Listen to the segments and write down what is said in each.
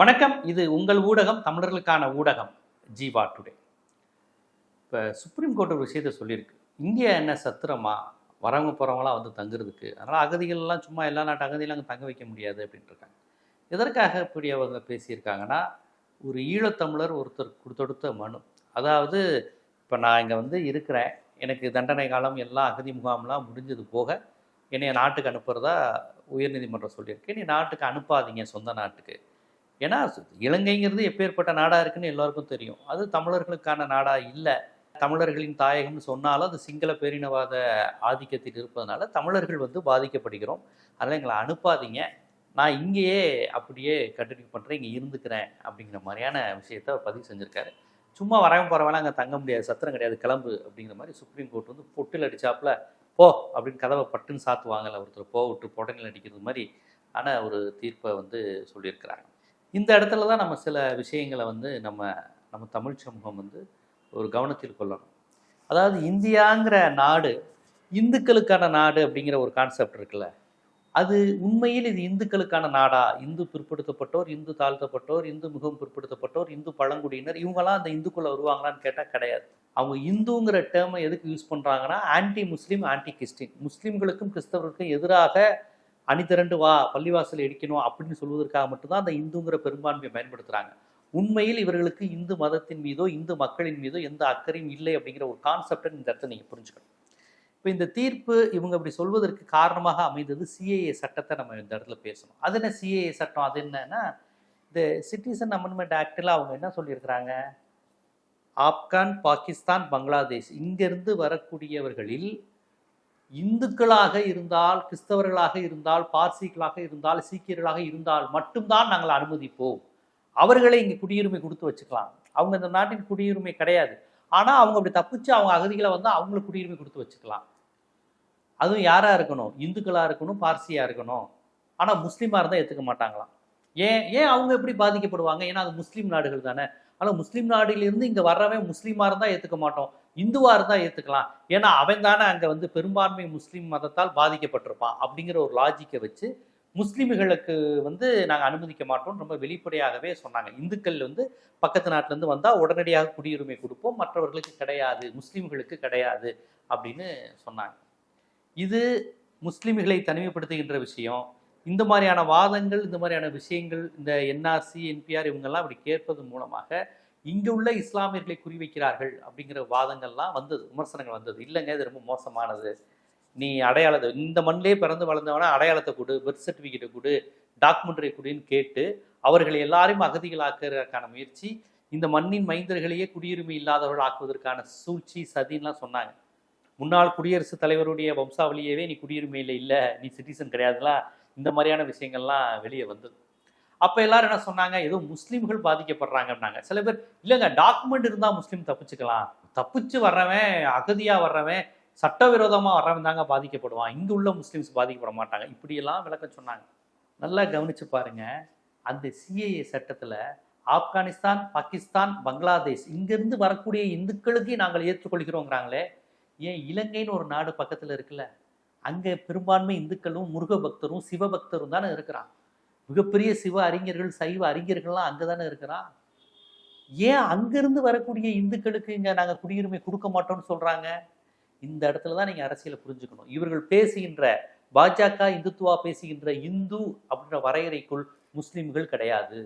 வணக்கம். இது உங்கள் ஊடகம் தமிழர்களுக்கான ஊடகம் ஜீவா டுடே. இப்போ சுப்ரீம் கோர்ட் ஒரு விஷயத்த சொல்லியிருக்கு. இந்தியா என்ன சத்திரமா? வரவங்க போகிறவங்களாம் வந்து தங்குறதுக்கு. அதனால் அகதிகள்லாம் சும்மா எல்லா நாட்டு அகதிகளும் அங்கே தங்க வைக்க முடியாது அப்படின்ட்டு இருக்காங்க. எதற்காக இப்படி அவங்க பேசியிருக்காங்கன்னா ஒரு ஈழத்தமிழர் ஒருத்தர் கொடுத்தொடுத்த மனு. அதாவது இப்போ நான் இங்கே வந்து இருக்கிறேன். எனக்கு தண்டனை காலம் எல்லாம் அகதி முகாம்லாம் முடிஞ்சது போக என்னைய நாட்டுக்கு அனுப்புறதா உயர்நீதிமன்றம் சொல்லியிருக்கு. நீ நாட்டுக்கு அனுப்பாதீங்க சொந்த நாட்டுக்கு. ஏன்னா இலங்கைங்கிறது எப்பேற்பட்ட நாடாக இருக்குன்னு எல்லாருக்கும் தெரியும். அது தமிழர்களுக்கான நாடாக இல்லை. தமிழர்களின் தாயகம்னு சொன்னாலும் அது சிங்கள பேரினவாத ஆதிக்கத்தில் இருப்பதனால தமிழர்கள் வந்து பாதிக்கப்படுகிறோம். அதனால் எங்களை அனுப்பாதீங்க. நான் இங்கேயே அப்படியே கண்டினியூ பண்ணுறேன் இங்கே இருந்துக்கிறேன் அப்படிங்கிற மாதிரியான விஷயத்த பதிவு செஞ்சுருக்காரு. சும்மா வரவன் பரவாயில்ல அங்கே தங்க முடியாது சத்திரம் கிடையாது கிளம்பு அப்படிங்கிற மாதிரி சுப்ரீம் கோர்ட் வந்து பொட்டில் அடித்தாப்புல போ அப்படின்னு கதவை பட்டுன்னு சாத்துவாங்கல்ல ஒருத்தர் போ விட்டு புடனில் அடிக்கிறது மாதிரி ஆன ஒரு தீர்ப்பை வந்து சொல்லியிருக்கிறாங்க. இந்த இடத்துல தான் நம்ம சில விஷயங்களை வந்து நம்ம நம்ம தமிழ் சமூகம் வந்து ஒரு கவனத்தில் கொள்ளணும். அதாவது இந்தியாங்கிற நாடு இந்துக்களுக்கான நாடு அப்படிங்கிற ஒரு கான்செப்ட் இருக்குல்ல. அது உண்மையில் இது இந்துக்களுக்கான நாடா? இந்து பிற்படுத்தப்பட்டோர் இந்து தாழ்த்தப்பட்டோர் இந்து மிகவும் பிற்படுத்தப்பட்டோர் இந்து பழங்குடியினர் இவங்கெல்லாம் அந்த இந்துக்குள்ள வருவாங்களான்னு கேட்டால் கிடையாது. அவங்க இந்துங்கிற டேர்மை எதுக்கு யூஸ் பண்ணுறாங்கன்னா ஆன்டி முஸ்லீம் ஆன்டி கிறிஸ்டின் முஸ்லீம்களுக்கும் கிறிஸ்தவர்களுக்கும் எதிராக அணிதிரண்டு வா பள்ளிவாசல் இடிக்கணும் அப்படின்னு சொல்வதற்காக மட்டும்தான் அந்த இந்துங்கிற பெரும்பான்மையை பயன்படுத்துகிறாங்க உண்மையில் இவர்களுக்கு இந்து மதத்தின் மீதோ இந்து மக்களின் மீதோ எந்த அக்கறையும் இல்லை அப்படிங்கிற ஒரு கான்செப்டை இந்த இடத்துல நீங்கள் புரிஞ்சுக்கணும். இப்போ இந்த தீர்ப்பு இவங்க அப்படி சொல்வதற்கு காரணமாக அமைந்தது சிஏஏ சட்டத்தை நம்ம இந்த இடத்துல பேசணும். அது என்ன சிஏஏ சட்டம்? அது என்னன்னா இந்த சிட்டிசன் அமெண்ட்மெண்ட் ஆக்டில் அவங்க என்ன சொல்லியிருக்கிறாங்க? ஆப்கான் பாகிஸ்தான் பங்களாதேஷ் இங்கிருந்து வரக்கூடியவர்களில் இந்துக்களாக இருந்தால் கிறிஸ்தவர்களாக இருந்தால் பார்சிகளாக இருந்தால் சீக்கியர்களாக இருந்தால் மட்டும்தான் நாங்கள் அனுமதிப்போம். அவர்களை இங்கே குடியுரிமை கொடுத்து வச்சுக்கலாம். அவங்க இந்த நாட்டின் குடியுரிமை கிடையாது. ஆனால் அவங்க அப்படி தப்பிச்சு அவங்க அகதிகளை வந்து அவங்களுக்கு குடியுரிமை கொடுத்து வச்சுக்கலாம். அதுவும் யாராக இருக்கணும்? இந்துக்களாக இருக்கணும்? பார்சியாக இருக்கணும்? ஆனால் முஸ்லீமாக இருந்தால் ஏற்றுக்க மாட்டாங்களாம். ஏன் ஏன் அவங்க எப்படி பாதிக்கப்படுவாங்க? ஏன்னா அது முஸ்லீம் நாடுகள் தானே. ஆனால் முஸ்லீம் நாட்டிலிருந்து இங்கே வர்றவன் முஸ்லீமாக இருந்தால் ஏற்றுக்க மாட்டோம். இந்துவாக இருந்தால் ஏற்றுக்கலாம் ஏன்னா அவன் தானே அங்கே வந்து பெரும்பான்மை முஸ்லீம் மதத்தால் பாதிக்கப்பட்டிருப்பான் அப்படிங்கிற ஒரு லாஜிக்கை வச்சு முஸ்லீம்களுக்கு வந்து நாங்கள் அனுமதிக்க மாட்டோம்னு ரொம்ப வெளிப்படையாகவே சொன்னாங்க. இந்துக்கள் வந்து பக்கத்து நாட்டிலேருந்து வந்தால் உடனடியாக குடியுரிமை கொடுப்போம். மற்றவர்களுக்கு கிடையாது முஸ்லீம்களுக்கு கிடையாது அப்படின்னு சொன்னாங்க. இது முஸ்லீம்களை தனிமைப்படுத்துகின்ற விஷயம். இந்த மாதிரியான வாதங்கள் இந்த மாதிரியான விஷயங்கள் இந்த என்ஆர்சி என்பிஆர் இவங்கெல்லாம் அப்படி கேட்பது மூலமாக இங்கே உள்ள இஸ்லாமியர்களை குறிவைக்கிறார்கள் அப்படிங்கிற வாதங்கள்லாம் வந்தது விமர்சனங்கள் வந்தது. இல்லைங்க இது ரொம்ப மோசமானது. நீ அடையாளத்தை இந்த மண்ணிலே பிறந்து வளர்ந்தவனா அடையாளத்தை கொடு பர்த் சர்டிஃபிகேட்டை கொடு டாக்குமெண்ட்ரி கொடுன்னு கேட்டு அவர்களை எல்லாரையும் அகதிகளாக்குறதுக்கான முயற்சி இந்த மண்ணின் மைந்தர்களையே குடியுரிமை இல்லாதவர்கள் ஆக்குவதற்கான சூழ்ச்சி சதின்லாம் சொன்னாங்க. முன்னாள் குடியரசுத் தலைவருடைய வம்சாவளியவே நீ குடியுரிமையில் இல்லை நீ சிட்டிசன் கிடையாதுலாம் இந்த மாதிரியான விஷயங்கள்லாம் வெளியே வந்தது. அப்போ எல்லாரும் என்ன சொன்னாங்க? ஏதோ முஸ்லீம்கள் பாதிக்கப்படுறாங்கன்னாங்க. சில பேர் இல்லைங்க டாக்குமெண்ட் இருந்தால் முஸ்லீம் தப்பிச்சுக்கலாம். தப்பிச்சு வர்றவன் அகதியாக வர்றவன் சட்டவிரோதமாக வர்றவன் தாங்க பாதிக்கப்படுவான். இங்கே உள்ள முஸ்லீம்ஸ் பாதிக்கப்பட மாட்டாங்க. இப்படியெல்லாம் விளக்கம் சொன்னாங்க. நல்லா கவனிச்சு பாருங்க. அந்த சிஏஏ சட்டத்தில் ஆப்கானிஸ்தான் பாகிஸ்தான் பங்களாதேஷ் இங்கிருந்து வரக்கூடிய இந்துக்களுக்கு நாங்கள் ஏற்றுக்கொள்கிறோங்கிறாங்களே. ஏன் இலங்கைன்னு ஒரு நாடு பக்கத்தில் இருக்குல்ல அங்கே பெரும்பான்மை இந்துக்களும் முருக பக்தரும் சிவபக்தரும் தானே இருக்கிறான் மிகப்பெரிய சிவ அறிஞர்கள் சைவ அறிஞர்கள்லாம் அங்கே தானே இருக்கிறான். ஏன் அங்கிருந்து வரக்கூடிய இந்துக்களுக்கு இங்கே நாங்கள் குடியுரிமை கொடுக்க மாட்டோம்னு சொல்கிறாங்க இந்த இடத்துல தான் நீங்கள் அரசியலை புரிஞ்சுக்கணும். இவர்கள் பேசுகின்ற பாஜக இந்துத்துவா பேசுகின்ற இந்து அப்படின்ற வரையறைக்குள் முஸ்லீம்கள் கிடையாது.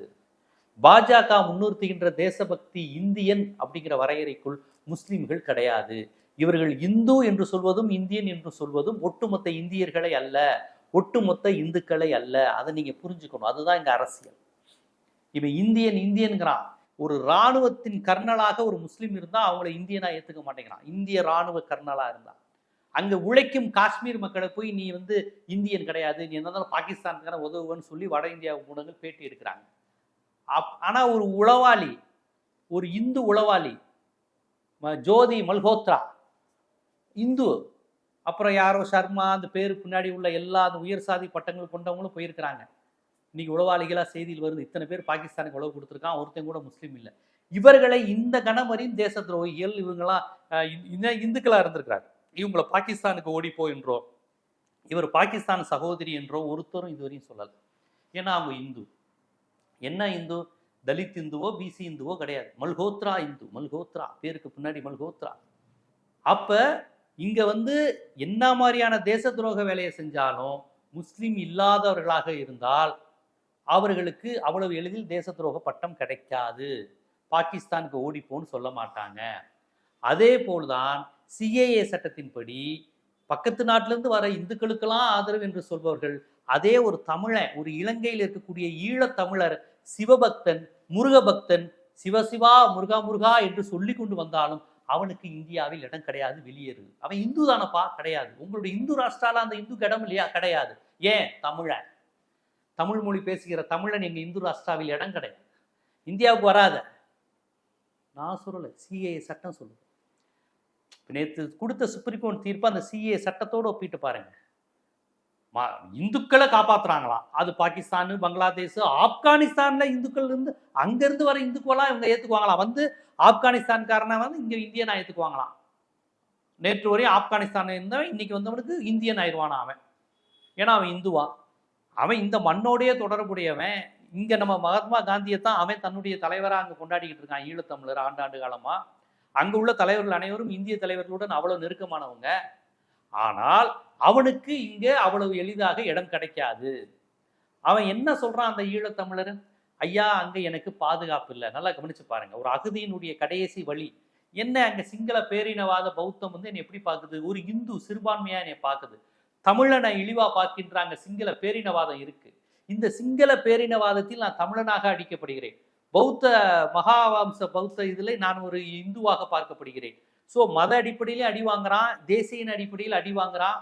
பாஜக முன்னிறுத்துகின்ற தேசபக்தி இந்தியன் அப்படிங்கிற வரையறைக்குள் முஸ்லீம்கள் கிடையாது. இவர்கள் இந்து என்று சொல்வதும் இந்தியன் என்று சொல்வதும் ஒட்டுமொத்த இந்தியர்களை அல்ல. ஒட்டுமொத்த இந்துக்களை அல்ல. அதை நீங்க புரிஞ்சுக்கணும். அதுதான் இங்க அரசியல். இவன் இந்தியன் இந்தியன்கிறான். ஒரு இராணுவத்தின் கர்னலாக ஒரு முஸ்லீம் இருந்தால் அவங்கள இந்தியனா ஏற்றுக்க மாட்டேங்கிறான். இந்திய இராணுவ கர்னலாக இருந்தால் அங்கே உழைக்கும் காஷ்மீர் மக்களை போய் நீ வந்து இந்தியன் கிடையாது. நீ என்னதான் பாகிஸ்தானுக்கான உதவுன்னு சொல்லி வட இந்தியா ஊடகங்கள் பேட்டி எடுக்கிறாங்க. அப் ஆனால் ஒரு உளவாளி ஒரு இந்து உளவாளி ம- ஜோதி மல்ஹோத்ரா இந்து அப்புறம் யாரோ சர்மா அந்த பேரு பின்னாடி உள்ள எல்லா அந்த உயர் சாதி பட்டங்கள் கொண்டவங்களும் போயிருக்கிறாங்க. இன்னைக்கு உளவாளிகளாக செய்தியில் வருது. இத்தனை பேர் பாகிஸ்தானுக்கு உழவு கொடுத்துருக்கான். ஒருத்தன் கூட முஸ்லீம் இல்லை. இவர்களை இந்த கணவரின் தேச துரோகிகள் இவங்கெல்லாம் இந்துக்களாக இருந்திருக்கிறாங்க இவங்களை பாகிஸ்தானுக்கு ஓடிப்போ என்றோ இவர் பாகிஸ்தான் சகோதரி என்றோ ஒருத்தரும் இதுவரையும் சொல்லலை. ஏன்னா அவங்க இந்து. என்ன இந்து? தலித் இந்துவோ பிசி இந்துவோ கிடையாது. மல்ஹோத்ரா இந்து. மல்ஹோத்ரா. பேருக்கு பின்னாடி மல்ஹோத்ரா. அப்போ இங்க வந்து என்ன மாதிரியான தேச துரோக வேலையை செஞ்சாலும் முஸ்லீம் இல்லாதவர்களாக இருந்தால் அவர்களுக்கு அவ்வளவு எளிதில் தேச துரோக பட்டம் கிடைக்காது. பாகிஸ்தானுக்கு ஓடிப்போன்னு சொல்ல மாட்டாங்க. அதே போல்தான் சிஏஏ சட்டத்தின்படி பக்கத்து நாட்டிலிருந்து வர இந்துக்களுக்கெல்லாம் ஆதரவு என்று சொல்பவர்கள் அதே ஒரு தமிழன் ஒரு இலங்கையில் இருக்கக்கூடிய ஈழத்தமிழர் சிவபக்தன் முருகபக்தன் சிவசிவா முருகா முருகா என்று சொல்லி கொண்டு வந்தாலும் அவனுக்கு இந்தியாவில் இடம் கிடையாது வெளியேறு அவன் இந்து தானப்பா? கிடையாது. உங்களுடைய இந்து ராஷ்டிரால அந்த இந்துக்கு இடம் இல்லையா? கிடையாது. ஏன்? தமிழன் தமிழ் மொழி பேசுகிற தமிழன் எங்க இந்து ராஷ்டிராவில் இடம் கிடையாது. இந்தியாவுக்கு வராத. நான் சொல்லலை. சிஏ சட்டம் சொல்லுவேன் நேற்று கொடுத்த சுப்ரீம் கோர்ட் தீர்ப்பு அந்த சிஏ சட்டத்தோடு ஒப்பிட்டு பாருங்க. இந்துக்களை காப்பாத்துறாங்களாம். அது பாகிஸ்தான் பங்களாதேஷ் ஆப்கானிஸ்தான்ல இந்துக்கள் இருந்து அங்கிருந்து வர இந்துக்களாம் இவங்க ஏத்துக்குவாங்களாம். வந்து ஆப்கானிஸ்தான்காரனை வந்து இங்க இந்தியனா ஏத்துக்குவாங்களாம் நேற்று வரையும் ஆப்கானிஸ்தான் இருந்தவன் இன்னைக்கு வந்தவனுக்கு இந்தியன் ஆயிடுவானா அவன். ஏன்னா அவன் இந்துவா. அவன் இந்த மண்ணோடையே தொடர்புடையவன். இங்க நம்ம மகாத்மா காந்தியை தான் அவன் தன்னுடைய தலைவராக அங்க கொண்டாடிக்கிட்டு இருக்கான் ஈழத்தமிழர் ஆண்டாண்டு காலமா. அங்க உள்ள தலைவர்கள் அனைவரும் இந்திய தலைவர்களுடன் அவ்வளவு நெருக்கமானவங்க. ஆனால் அவனுக்கு இங்கே அவ்வளவு எளிதாக இடம் கிடைக்காது. அவன் என்ன சொல்கிறான் அந்த ஈழத்தமிழர் ஐயா அங்கே எனக்கு பாதுகாப்பு இல்லை. நல்லா கவனிச்சு பாருங்க. ஒரு அகதியினுடைய கடைசி வழி. என்ன அங்கே சிங்கள பேரினவாத பௌத்தம் வந்து என்னை எப்படி பார்க்குது? ஒரு இந்து சிறுபான்மையாக என்னை பார்க்குது. தமிழனை இழிவாக பார்க்கின்றாங்க சிங்கள பேரினவாதம் இருக்குது இந்த சிங்கள பேரினவாதத்தில் நான் தமிழனாக அடிக்கப்படுகிறேன். பௌத்த மகாவம்ச பௌத்த இதில் நான் ஒரு இந்துவாக பார்க்கப்படுகிறேன். ஸோ மத அடிப்படையிலே அடி வாங்குறான் தேசியின் அடிப்படையில் அடி வாங்குறான்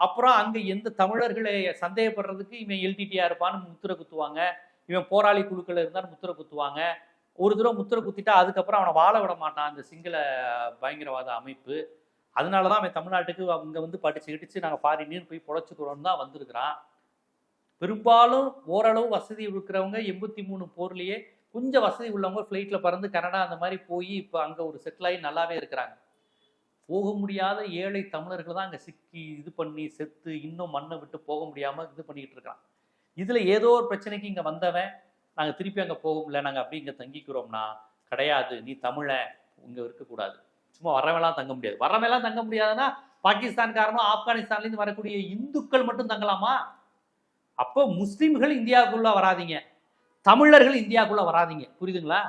அப்புறம் அங்கே எந்த தமிழர்களை சந்தேகப்படுறதுக்கு இவன் எல்டிடியா இருப்பான்னு முத்திரை குத்துவாங்க. இவன் போராளி குழுக்கள் இருந்தாலும் முத்திரை குத்துவாங்க. ஒரு தடவை முத்திரை குத்திட்டா அதுக்கப்புறம் அவனை வாழ விட மாட்டான் அந்த சிங்கள பயங்கரவாத அமைப்பு. அதனால தான் அவன் தமிழ்நாட்டுக்கு அங்கே வந்து படிச்சு கிடிச்சு நாங்கள் ஃபாரின்னு போய் பொழைச்சிக்கிறோன்னு தான் வந்திருக்கிறான். பெரும்பாலும் ஓரளவு வசதி இருக்கிறவங்க எண்பத்தி மூணு போர்லேயே கொஞ்சம் வசதி உள்ளவங்க ஃப்ளைட்டில் பறந்து கனடா அந்த மாதிரி போய் இப்போ அங்கே ஒரு செட்டில் ஆகி நல்லாவே இருக்கிறாங்க. போக முடியாத ஏழை தமிழர்கள் தான் அங்கே சிக்கி இது பண்ணி செத்து இன்னும் மண்ணை விட்டு போக முடியாமல் இது பண்ணிக்கிட்டு இருக்கான். இதில் ஏதோ ஒரு பிரச்சனைக்கு இங்கே வந்தவன் நாங்கள் திருப்பி அங்கே போக நாங்கள் அப்படி இங்கே தங்கிக்கிறோம்னா கிடையாது நீ தமிழன் இங்கே இருக்கக்கூடாது சும்மா வரவெல்லாம் தங்க முடியாது. வரவெல்லாம் தங்க முடியாதுன்னா பாகிஸ்தான்காரனும் ஆப்கானிஸ்தான்லேருந்து வரக்கூடிய இந்துக்கள் மட்டும் தங்கலாமா? அப்போ முஸ்லீம்கள் இந்தியாவுக்குள்ளே வராதீங்க. தமிழர்கள் இந்தியாவுக்குள்ளே வராதீங்க. புரியுதுங்களா?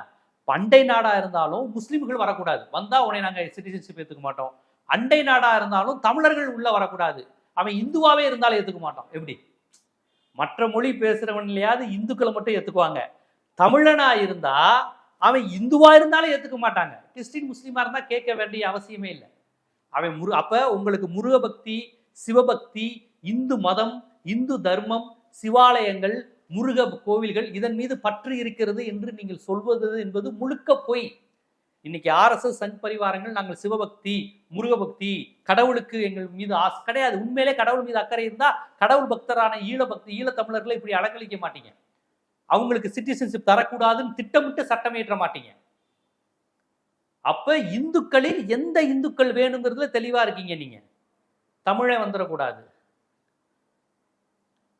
பண்டை நாடா இருந்தாலும் முஸ்லீம்கள் வரக்கூடாது. வந்தா உடனே நாங்கள் சிட்டிசன்ஷிப் ஏத்துக்க மாட்டோம். அண்டை நாடா இருந்தாலும் தமிழர்கள் உள்ள வரக்கூடாது. அவன் இந்துவாகவே இருந்தாலும் ஏத்துக்க மாட்டோம் எப்படி? மற்ற மொழி பேசுறவன்லையாவது இந்துக்களை மட்டும் ஏத்துக்குவாங்க. தமிழனா இருந்தால் அவன் இந்துவாக இருந்தாலும் ஏத்துக்க மாட்டாங்க. கிறிஸ்டின் முஸ்லீமா இருந்தால் கேட்க வேண்டிய அவசியமே இல்லை. அவன் முரு அப்போ உங்களுக்கு முருகபக்தி சிவபக்தி இந்து மதம் இந்து தர்மம் சிவாலயங்கள் முருக கோவில்கள் இதன் மீது பற்று இருக்கிறது என்று நீங்கள் சொல்வது என்பது முழுக்க பொய். இன்னைக்கு ஆர்எஸ்எஸ் சங் பரிவாரங்கள் நாங்கள் சிவபக்தி முருகபக்தி கடவுளுக்கு எங்கள் மீது ஆசை கிடையாது. உண்மையிலே கடவுள் மீது அக்கறை இருந்தால் கடவுள் பக்தரான ஈழ பக்தி ஈழத்தமிழர்களை இப்படி அலங்கரிக்க மாட்டீங்க. அவங்களுக்கு சிட்டிசன்ஷிப் தரக்கூடாதுன்னு திட்டமிட்டு சட்டம் ஏற்ற மாட்டீங்க. அப்ப இந்துக்களில் எந்த இந்துக்கள் வேணுங்கிறதுல தெளிவா இருக்கீங்க நீங்க. தமிழை வந்துடக்கூடாது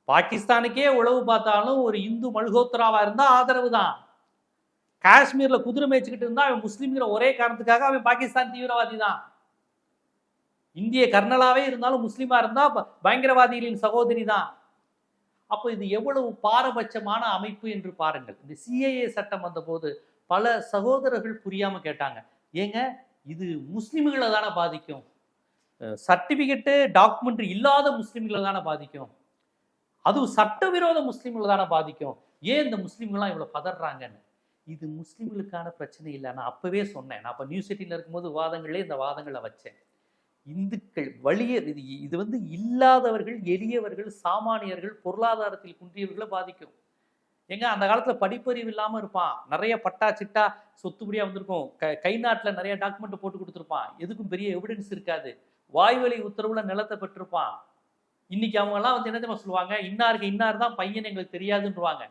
பாகிஸ்தானுக்கே உழவு பார்த்தாலும் ஒரு இந்து மல்ஹோத்ராவா இருந்தால் ஆதரவு தான். காஷ்மீரில் குதிரை மேய்ச்சிக்கிட்டு இருந்தால் அவன் முஸ்லீம்ங்கிற ஒரே காரணத்துக்காக அவன் பாகிஸ்தான் தீவிரவாதி தான். இந்திய கர்னலாவே இருந்தாலும் முஸ்லீமாக இருந்தால் ப- பயங்கரவாதிகளின் சகோதரி தான். அப்போ இது எவ்வளவு பாரபட்சமான அமைப்பு என்று பாருங்கள். இந்த சிஏஏ சட்டம் வந்தபோது பல சகோதரர்கள் புரியாமல் கேட்டாங்க. ஏங்க இது முஸ்லீம்களை தானே பாதிக்கும்? சர்டிஃபிகேட்டு டாக்குமெண்ட்ரி இல்லாத முஸ்லீம்களை தானே பாதிக்கும்? அதுவும் சட்டவிரோத முஸ்லீம்களை தானே பாதிக்கும். ஏன் இந்த முஸ்லீம்கள்லாம் இவ்வளோ பதறாங்கன்னு? இது முஸ்லீம்களுக்கான பிரச்சனை இல்லை. நான் அப்பவே சொன்னேன். நான் அப்போ நியூஸ் சிட்டியில் இருக்கும்போது வாதங்களே இந்த வாதங்களை வச்சேன். இந்துக்கள் வலிய இது இது வந்து இல்லாதவர்கள் எளியவர்கள் சாமானியர்கள் பொருளாதாரத்தில் குன்றியவர்களை பாதிக்கும். எங்க அந்த காலத்தில் படிப்பறிவு இல்லாமல் இருப்பான். நிறைய பட்டா சிட்டா சொத்துப்படியாக வந்திருக்கும். க கை நாட்டில் நிறைய டாக்குமெண்ட் போட்டு கொடுத்துருப்பான். எதுக்கும் பெரிய எவிடன்ஸ் இருக்காது. வாய்வழி உத்தரவுல நிலத்தை பெற்றிருப்பான். இன்னைக்கு அவங்கெல்லாம் வந்து என்ன தெரியுமா சொல்லுவாங்க? இன்னாருக்கு இன்னார் தான் பையன் எங்களுக்கு தெரியாதுன்றவாங்க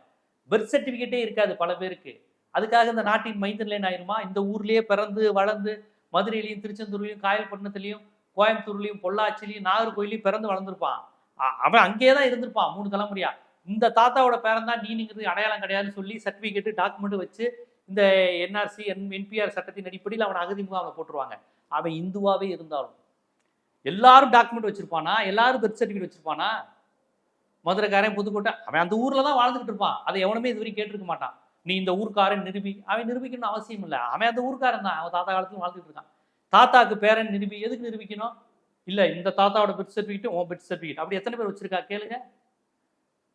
பர்த் சர்டிஃபிகேட்டே இருக்காது பல பேருக்கு. அதுக்காக இந்த நாட்டின் மைந்தன்லேன் ஆயிருமா? இந்த ஊர்லயே பிறந்து வளர்ந்து மதுரையிலையும் திருச்செந்தூர்லையும் காயல்பட்டினத்துலையும் கோயம்புத்தூர்லையும் பொள்ளாச்சிலையும் நாகர்கோயிலையும் பிறந்து வளர்ந்துருப்பான். அவன் அங்கேயே தான் இருந்திருப்பான் மூணு தலைமுறையா. இந்த தாத்தாவோட பேரன் தான் நீனுங்கிறது அடையாளம் கிடையாதுன்னு சொல்லி சர்டிஃபிகேட்டு டாக்குமெண்ட் வச்சு இந்த என்ஆர்சி என் என்பிஆர் சட்டத்தின் அடிப்படையில் அவனை அகதி முகாமில் போட்டுருவாங்க. அவன் இந்துவாவே இருந்தாலும். எல்லாரும் டாக்குமெண்ட் வச்சிருப்பானா? எல்லாரும் பெர்த் சர்டிஃபிகேட் வச்சிருப்பானா? மதுரைக்காரன் புதுக்கோட்டை அவன் அந்த ஊர்ல தான் வாழ்ந்துகிட்டு இருப்பான். அதை எவனுமே இது வரைக்கும் கேட்டிருக்க மாட்டான். நீ இந்த ஊர்க்காரன் நிரூபி அவன் நிரூபிக்கணும்னு அவசியம் இல்லை. அவன் அந்த ஊர்க்காரன் தான். அவன் தாத்தா காலத்துல வாழ்ந்துட்டு இருக்கான். தாத்தாக்கு பேரன் நிரூபி எதுக்கு நிரூபிக்கணும்? இல்ல இந்த தாத்தாவோட பெர்த் சர்டிஃபிகேட் உன் பெர்த் சர்டிஃபிகேட் அப்படி எத்தனை பேர் வச்சிருக்கா? கேளுங்க.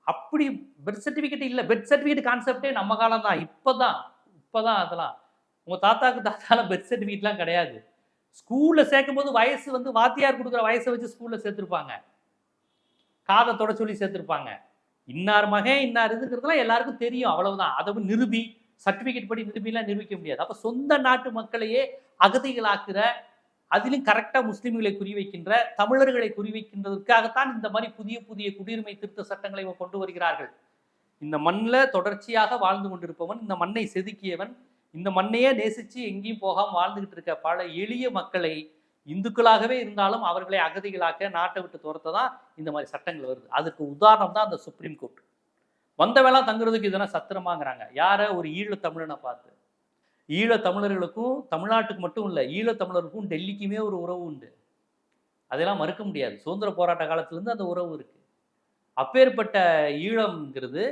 அப்படி பெர்த் சர்டிஃபிகேட் இல்ல. பெர்த் சர்டிஃபிகேட் கான்செப்டே நம்ம காலம் தான். இப்பதான் இப்பதான் அதெல்லாம். உங்க தாத்தாக்கு தாத்தால பெர்த் சர்டிஃபிகேட்லாம் கிடையாது. ஸ்கூலில் சேர்க்கும் போது வயசு வந்து வாத்தியார் கொடுக்குற வயசை வச்சு ஸ்கூலில் சேர்த்திருப்பாங்க. காதை தொட சொல்லி சேர்த்துருப்பாங்க. இன்னார் மகன் இன்னார் இதுங்கிறதுலாம் எல்லாருக்கும் தெரியும். அவ்வளவுதான். அதை நிருபி நிரூபி படி நிரூபிலாம் நிரூபிக்க முடியாது. அப்போ சொந்த நாட்டு மக்களையே அகதிகளாக்குற அதிலும் கரெக்டாக முஸ்லீம்களை குறிவைக்கின்ற தமிழர்களை குறிவைக்கின்றதற்காகத்தான் இந்த மாதிரி புதிய புதிய குடியுரிமை திருத்த சட்டங்களை கொண்டு வருகிறார்கள். இந்த மண்ணில் தொடர்ச்சியாக வாழ்ந்து கொண்டிருப்பவன் இந்த மண்ணை செதுக்கியவன் இந்த மண்ணையே நேசிச்சு எங்கேயும் போகாமல் வாழ்ந்துகிட்டு இருக்க பல எளிய மக்களை இந்துக்களாகவே இருந்தாலும் அவர்களை அகதிகளாக்க நாட்டை விட்டு துரத்த தான் இந்த மாதிரி சட்டங்கள் வருது. அதுக்கு உதாரணம் தான் அந்த சுப்ரீம் கோர்ட் வந்தவெல்லாம் தங்குறதுக்கு இதெல்லாம் சத்திரமாங்கிறாங்க. யாரை? ஒரு ஈழத்தமிழனை பார்த்து. ஈழத்தமிழர்களுக்கும் தமிழ்நாட்டுக்கு மட்டும் இல்லை ஈழத்தமிழருக்கும் டெல்லிக்குமே ஒரு உறவு உண்டு. அதெல்லாம் மறுக்க முடியாது. சுதந்திர போராட்ட காலத்துலேருந்து அந்த உறவு இருக்குது அப்பேற்பட்ட ஈழம்ங்கிறது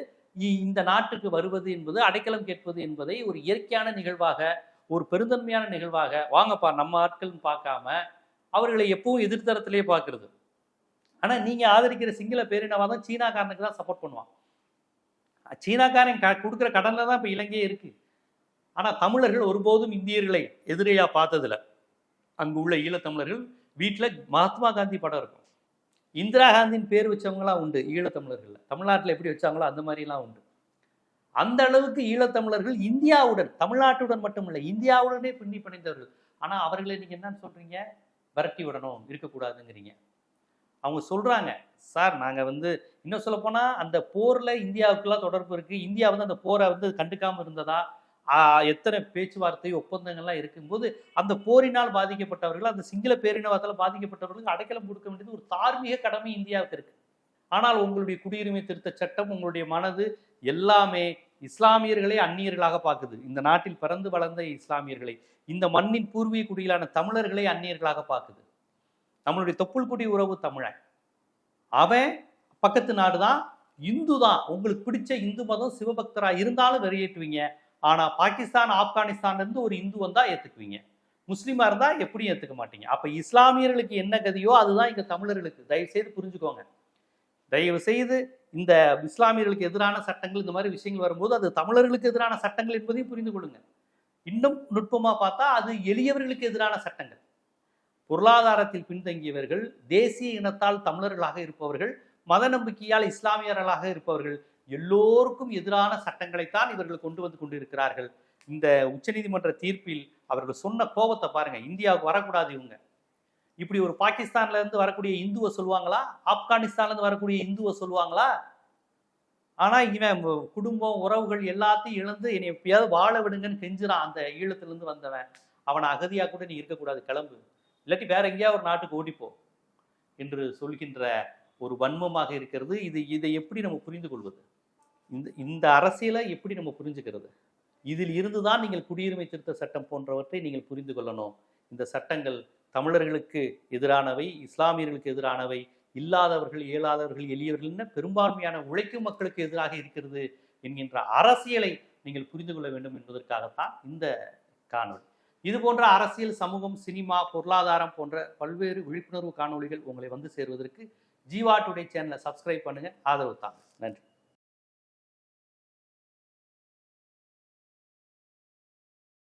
இந்த நாட்டுக்கு வருவது என்பது அடைக்கலம் கேட்பது என்பதை ஒரு இயற்கையான நிகழ்வாக ஒரு பெருந்தன்மையான நிகழ்வாக வாங்கப்பா நம்ம ஆட்கள்னு பார்க்காம அவர்களை எப்பவும் எதிர்த்தரத்திலே பார்க்கறது. ஆனால் நீங்கள் ஆதரிக்கிற சிங்கள பேரினவாதம் சீனாக்காரனுக்கு தான் சப்போர்ட் பண்ணுவான். சீனாக்காரன் க கொடுக்குற கடனில் தான் இப்போ இலங்கையே இருக்குது ஆனால் தமிழர்கள் ஒருபோதும் இந்தியர்களை எதிரையாக பார்த்ததில்ல. அங்கு உள்ள ஈழத்தமிழர்கள் வீட்டில் மகாத்மா காந்தி படம் இருக்கும். இந்திரா காந்தியின் பேர் வச்சவங்களாம் உண்டு ஈழத்தமிழர்கள் தமிழ்நாட்டில் எப்படி வச்சாங்களோ அந்த மாதிரிலாம் உண்டு. அந்த அளவுக்கு ஈழத்தமிழர்கள் இந்தியாவுடன் தமிழ்நாட்டுடன் மட்டுமில்லை இந்தியாவுடனே பின்னி பிணைந்தவர்கள். ஆனால் அவர்களை நீங்கள் என்னன்னு சொல்கிறீங்க விரட்டி விடணும் இருக்கக்கூடாதுங்கிறீங்க. அவங்க சொல்கிறாங்க சார் நாங்கள் வந்து இன்னும் சொல்லப்போனால் அந்த போரில் இந்தியாவுக்குலாம் தொடர்பு இருக்குது இந்தியா வந்து அந்த போரை வந்து கண்டுக்காமல் இருந்ததா? எத்தனை பேச்சுவார்த்தை ஒப்பந்தங்கள்லாம் இருக்கும்போது அந்த போரினால் பாதிக்கப்பட்டவர்கள் அந்த சிங்கள பேரினவாதத்தால் பாதிக்கப்பட்டவர்களுக்கு அடைக்கலம் கொடுக்க வேண்டியது ஒரு தார்மீக கடமை இந்தியாவுக்கு இருக்கு. ஆனால் உங்களுடைய குடியுரிமை திருத்த சட்டம் உங்களுடைய மனது எல்லாமே இஸ்லாமியர்களை அந்நியர்களாக பார்க்குது. இந்த நாட்டில் பிறந்து வளர்ந்த இஸ்லாமியர்களை இந்த மண்ணின் பூர்வீக குடியிலான தமிழர்களை அந்நியர்களாக பார்க்குது. நம்மளுடைய தொப்புள் குடி உறவு தமிழன். அவன் பக்கத்து நாடு தான் இந்து தான் உங்களுக்கு பிடிச்ச இந்து மதம் சிவபக்தராக இருந்தாலும் வெறியேற்றுவீங்க. ஆனால் பாகிஸ்தான் ஆப்கானிஸ்தான்லேருந்து ஒரு இந்து வந்தா ஏற்றுக்குவீங்க முஸ்லீமாக இருந்தால் எப்படியும் ஏற்றுக்க மாட்டீங்க. அப்போ இஸ்லாமியர்களுக்கு என்ன கதியோ அதுதான் இங்கே தமிழர்களுக்கு. தயவு செய்து புரிஞ்சுக்கோங்க. தயவு செய்து இந்த இஸ்லாமியர்களுக்கு எதிரான சட்டங்கள் இந்த மாதிரி விஷயங்கள் வரும்போது அது தமிழர்களுக்கு எதிரான சட்டங்கள் என்பதையும் புரிந்து கொள்ளுங்க. இன்னும் நுட்பமாக பார்த்தா அது எளியவர்களுக்கு எதிரான சட்டங்கள். பொருளாதாரத்தில் பின்தங்கியவர்கள் தேசிய இனத்தால் தமிழர்களாக இருப்பவர்கள் மத நம்பிக்கையால் இஸ்லாமியர்களாக இருப்பவர்கள் எல்லோருக்கும் எதிரான சட்டங்களைத்தான் இவர்கள் கொண்டு வந்து கொண்டிருக்கிறார்கள். இந்த உச்சநீதிமன்ற தீர்ப்பில் அவர்கள் சொன்ன கோபத்தை பாருங்க இந்தியாவுக்கு வரக்கூடாது இவங்க. இப்படி ஒரு பாகிஸ்தான்ல இருந்து வரக்கூடிய இந்துவை சொல்லுவாங்களா? ஆப்கானிஸ்தான்ல இருந்து வரக்கூடிய இந்துவை சொல்லுவாங்களா? ஆனா இவன் குடும்பம் உறவுகள் எல்லாத்தையும் இழந்து என்னை எப்படியாவது வாழ விடுங்கன்னு கெஞ்சுறான் அந்த ஈழத்திலிருந்து வந்தவன். அவனை அகதியா கூட நீ இருக்கக்கூடாது கிளம்பு. இல்லாட்டி வேற எங்கேயாவது ஒரு நாட்டுக்கு ஓடிப்போ என்று சொல்கின்ற ஒரு வன்மமாக இருக்கிறது. இது இதை எப்படி நம்ம புரிந்து கொள்வது இந்த இந்த அரசியலை எப்படி நம்ம புரிஞ்சுக்கிறது? இதில் இருந்து தான் நீங்கள் குடியுரிமை திருத்த சட்டம் போன்றவற்றை நீங்கள் புரிந்து கொள்ளணும். இந்த சட்டங்கள் தமிழர்களுக்கு எதிரானவை இஸ்லாமியர்களுக்கு எதிரானவை இல்லாதவர்கள் இயலாதவர்கள் எளியவர்கள்னு பெரும்பான்மையான உழைக்கும் மக்களுக்கு எதிராக இருக்கிறது என்கின்ற அரசியலை நீங்கள் புரிந்து கொள்ள வேண்டும் என்பதற்காகத்தான் இந்த காணொளி. இது போன்ற அரசியல் சமூகம் சினிமா பொருளாதாரம் போன்ற பல்வேறு விழிப்புணர்வு காணொளிகள் உங்களை வந்து சேருவதற்கு ஜீவா டுடே சேனலை சப்ஸ்கிரைப் பண்ணுங்க. ஆதரவு தாங்க. நன்றி.